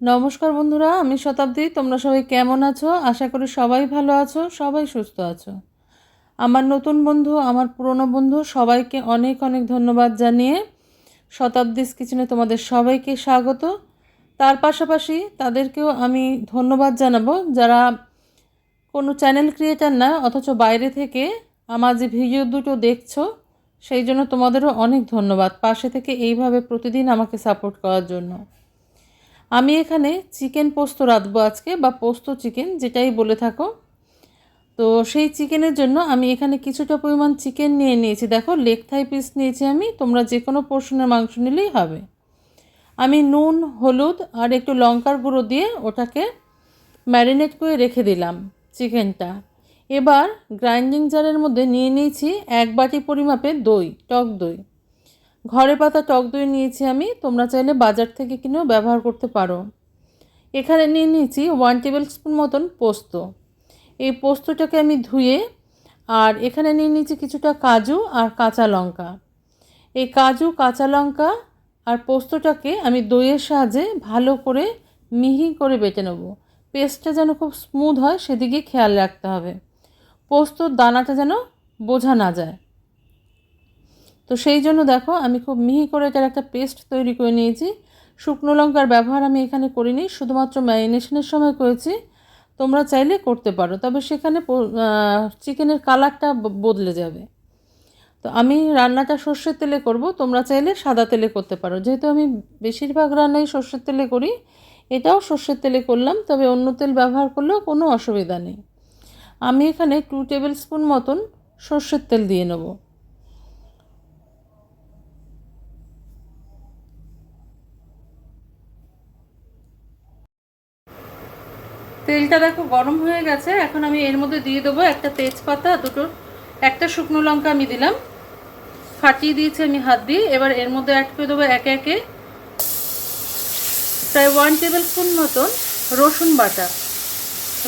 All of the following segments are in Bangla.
নমস্কার বন্ধুরা, আমি শতাব্দী। তোমরা সবাই কেমন আছো? আশা করি সবাই ভালো আছো, সবাই সুস্থ আছো। আমার নতুন বন্ধু, আমার পুরনো বন্ধু, সবাইকে অনেক অনেক ধন্যবাদ জানিয়ে শতাব্দীস কিচেনে তোমাদের সবাইকে স্বাগত। তার পাশাপাশি তাদেরকেও আমি ধন্যবাদ জানাব যারা কোনো চ্যানেল ক্রিয়েটার না, অথচ বাইরে থেকে আমার যে ভিডিও দুটো দেখছ, সেই জন্য তোমাদেরও অনেক ধন্যবাদ। পাশে থেকে এইভাবে প্রতিদিন আমাকে সাপোর্ট করার জন্য। আমি এখানে চিকেন পোস্ত রাঁধবো আজকে, বা পোস্ত চিকেন, যেটাই বলে থাকো। তো সেই চিকেনের জন্য আমি এখানে কিছুটা পরিমাণ চিকেন নিয়ে নিয়েছি। দেখো লেগ থাই পিস নিয়েছি আমি, তোমরা যে কোনো পোর্শনের মাংস নিলেই হবে। আমি নুন, হলুদ আর একটু লঙ্কার গুঁড়ো দিয়ে ওটাকে ম্যারিনেট করে রেখে দিলাম চিকেনটা। এবার গ্রাইন্ডিং জারের মধ্যে নিয়ে নিয়েছি এক বাটি পরিমাপে দই, টক দই। ঘরে পাতা টক দই নিয়েছি আমি, তোমরা চাইলে বাজার থেকে কিনেও ব্যবহার করতে পারো। এখানে নিয়ে নিয়েছি ওয়ান টেবিল স্পুন মতন পোস্ত। এই পোস্তটাকে আমি ধুয়ে, আর এখানে নিয়ে নিয়েছি কিছুটা কাজু আর কাঁচা লঙ্কা। এই কাজু, কাঁচা লঙ্কা আর পোস্তটাকে আমি দইয়ের সাহায্যে ভালো করে মিহি করে বেটে নেব। পেস্টটা যেন খুব স্মুথ হয়, সেদিকে খেয়াল রাখতে হবে। পোস্তর দানাটা যেন বোঝা না যায়। তো সেই জন্য দেখো, আমি খুব মিহি করে এটার একটা পেস্ট তৈরি করে নিয়েছি। শুকনো লঙ্কার ব্যবহার আমি এখানে করিনি, শুধুমাত্র ম্যারিনেশনের সময় করেছি। তোমরা চাইলে করতে পারো, তবে সেখানে চিকেনের কালারটা বদলে যাবে। তো আমি রান্নাটা সর্ষের তেলে করব, তোমরা চাইলে সাদা তেলে করতে পারো। যেহেতু আমি বেশিরভাগ রান্নাই সর্ষের তেলে করি, এটাও সর্ষের তেলে করলাম, তবে অন্য তেল ব্যবহার করলেও কোনো অসুবিধা নেই। আমি এখানে টু টেবিল স্পুন মতন সর্ষের তেল দিয়ে নেব। তেলটা দেখো গরম হয়ে গেছে। এখন আমি এর মধ্যে দিয়ে দেবো একটা তেজপাতা, দুটো, একটা শুকনো লঙ্কা আমি দিলাম। ফাটিয়ে দিয়েছি আমি হাত দিয়ে। এবার এর মধ্যে অ্যাড করে দেবো একে একে প্রায় ওয়ান টেবিল স্পুন মতন রসুন বাটা।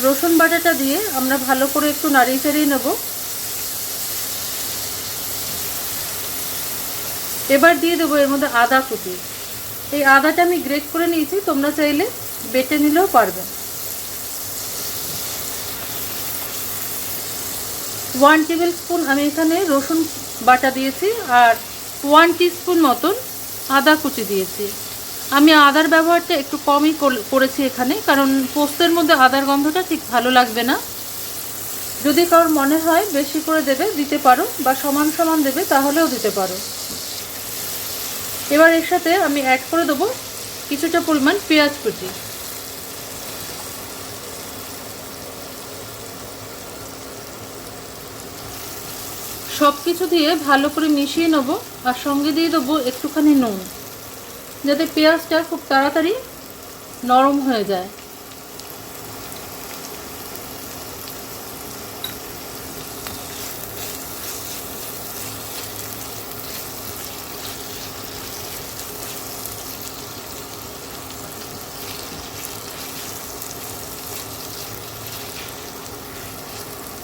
রসুন বাটাটা দিয়ে আমরা ভালো করে একটু নাড়িয়ে চাড়িয়ে নেব। এবার দিয়ে দেবো এর মধ্যে আদা কুচি। এই আদাটা আমি গ্রেট করে নিয়েছি, তোমরা চাইলে বেটে নিলেও পারবে। ওয়ান টেবিল স্পুন আমি এখানে রসুন বাটা দিয়েছি আর ওয়ান স্পুন মতন আদা কুচি দিয়েছি। আমি আদার ব্যবহারটা একটু কমই করেছি এখানে, কারণ পোস্তের মধ্যে আদার গন্ধটা ঠিক ভালো লাগবে না। যদি কারোর মনে হয় বেশি করে দেবে, দিতে পারো, বা সমান সমান দেবে, তাহলেও দিতে পারো। এবার এর সাথে আমি অ্যাড করে দেবো কিছুটা পরিমাণ পেঁয়াজ কুচি। সব কিছু দিয়ে ভালো করে মিশিয়ে নেব আর সঙ্গে দিয়ে দেবো একটুখানি নুন, যাতে পেঁয়াজটা খুব তাড়াতাড়ি নরম হয়ে যায়।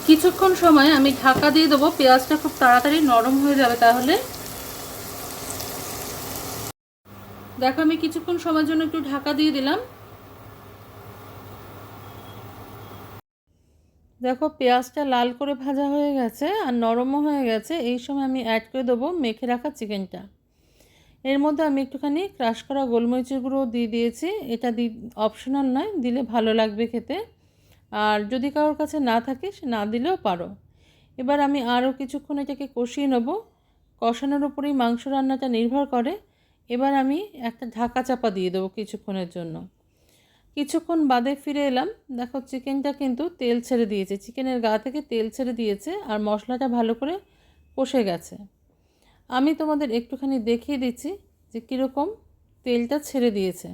কিছুক্ষণ সময় আমি ঢাকা দিয়ে দেবো। পেঁয়াজটা খুব তাড়াতাড়ি নরম হয়ে যাবে তাহলে। দেখো, আমি কিছুক্ষণ সময়ের জন্য একটু ঢাকা দিয়ে দিলাম। দেখো, পেঁয়াজটা লাল করে ভাজা হয়ে গেছে আর নরমও হয়ে গেছে। এই সময় আমি অ্যাড করে দেবো মেখে রাখা চিকেনটা। এর মধ্যে আমি একটুখানি ক্রাশ করা গোলমরিচের গুঁড়ো দিয়ে দিয়েছি। এটা দি অপশনাল নয়, দিলে ভালো লাগবে খেতে। আর যদি কারোর কাছে না থাকে, সে না দিলেও পারো। এবার আমি আরও কিছুক্ষণ এটাকে কষিয়ে নেব। কষানোর উপরেই মাংস রান্নাটা নির্ভর করে। এবার আমি একটা ঢাকা চাপা দিয়ে দেবো কিছুক্ষণের জন্য। কিছুক্ষণ বাদে ফিরে এলাম। দেখো, চিকেনটা কিন্তু তেল ছেড়ে দিয়েছে। চিকেনের গা থেকে তেল ছেড়ে দিয়েছে আর মশলাটা ভালো করে কষে গেছে। আমি তোমাদের একটুখানি দেখিয়ে দিচ্ছি যে কীরকম তেলটা ছেড়ে দিয়েছে।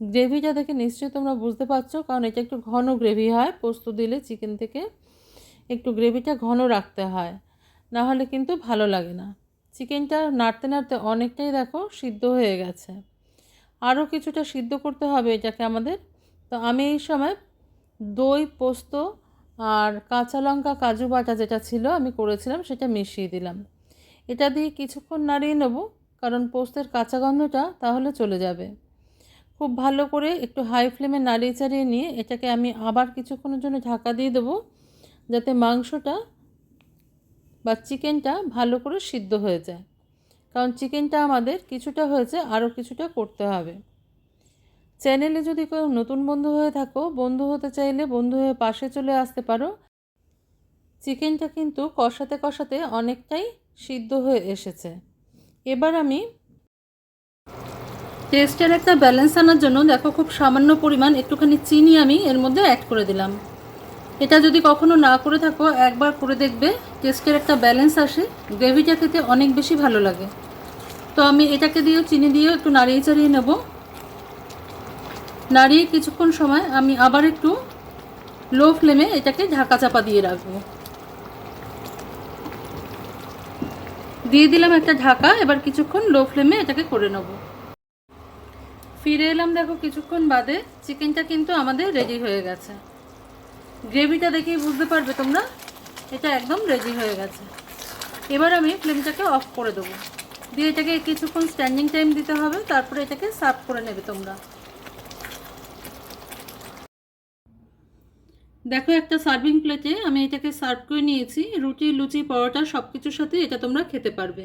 গ্রেভিটা দেখে নিশ্চয়ই তোমরা বুঝতে পারছ, কারণ এটা একটু ঘন গ্রেভি হয়। পোস্ত দিলে চিকেন থেকে একটু গ্রেভিটা ঘন রাখতে হয়, না হলে কিন্তু ভালো লাগে না। চিকেনটা নাড়তে নাড়তে অনেকটাই দেখো সিদ্ধ হয়ে গেছে। আরও কিছুটা সিদ্ধ করতে হবে এটাকে আমাদের। তো আমি এই সময় দই, পোস্ত আর কাঁচা লঙ্কা, কাজু বাটা যেটা ছিল আমি করেছিলাম, সেটা মিশিয়ে দিলাম। এটা দিয়ে কিছুক্ষণ নাড়িয়ে নেব, কারণ পোস্তের কাঁচা গন্ধটা তাহলে চলে যাবে। খুব ভালো করে একটু হাই ফ্লেমে নাড়িয়ে চাড়িয়ে নিয়ে এটাকে আমি আবার কিছুক্ষণের জন্য ঢাকা দিয়ে দেবো, যাতে মাংসটা বা চিকেনটা ভালো করে সিদ্ধ হয়ে যায়। কারণ চিকেনটা আমাদের কিছুটা হয়েছে, আরও কিছুটা করতে হবে। চ্যানেলে যদি কেউ নতুন বন্ধু হয়ে থাকো, বন্ধু হতে চাইলে বন্ধু হয়ে পাশে চলে আসতে পারো। চিকেনটা কিন্তু কষাতে কষাতে অনেকটাই সিদ্ধ হয়ে এসেছে। এবার আমি টেস্টের একটা ব্যালেন্স আনার জন্য দেখো খুব সামান্য পরিমাণ, একটুখানি চিনি আমি এর মধ্যে অ্যাড করে দিলাম। এটা যদি কখনো না করে থাকো, একবার করে দেখবে টেস্টের একটা ব্যালেন্স আসে, গ্রেভিটা খেতে অনেক বেশি ভালো লাগে। তো আমি এটাকে দিয়েও চিনি দিয়েও একটু নাড়িয়ে চাড়িয়ে নেব। নাড়িয়ে কিছুক্ষণ সময় আমি আবার একটু লো ফ্লেমে এটাকে ঢাকা চাপা দিয়ে রাখব। দিয়ে দিলাম একটা ঢাকা, এবার কিছুক্ষণ লো ফ্লেমে এটাকে করে নেব। ফিরে এলাম দেখো কিছুক্ষণ বাদে। চিকেনটা কিন্তু আমাদের রেডি হয়ে গেছে। গ্রেভিটা দেখেই বুঝতে পারবে তোমরা, এটা একদম রেডি হয়ে গেছে। এবার আমি ফ্লেমটাকে অফ করে দেবো। দিয়ে এটাকে কিছুক্ষণ স্ট্যান্ডিং টাইম দিতে হবে, তারপরে এটাকে সার্ভ করে নেবে তোমরা। দেখো একটা সার্ভিং প্লেটে আমি এটাকে সার্ভ করে নিয়েছি। রুটি, লুচি, পরোটা সব কিছুর সাথে এটা তোমরা খেতে পারবে।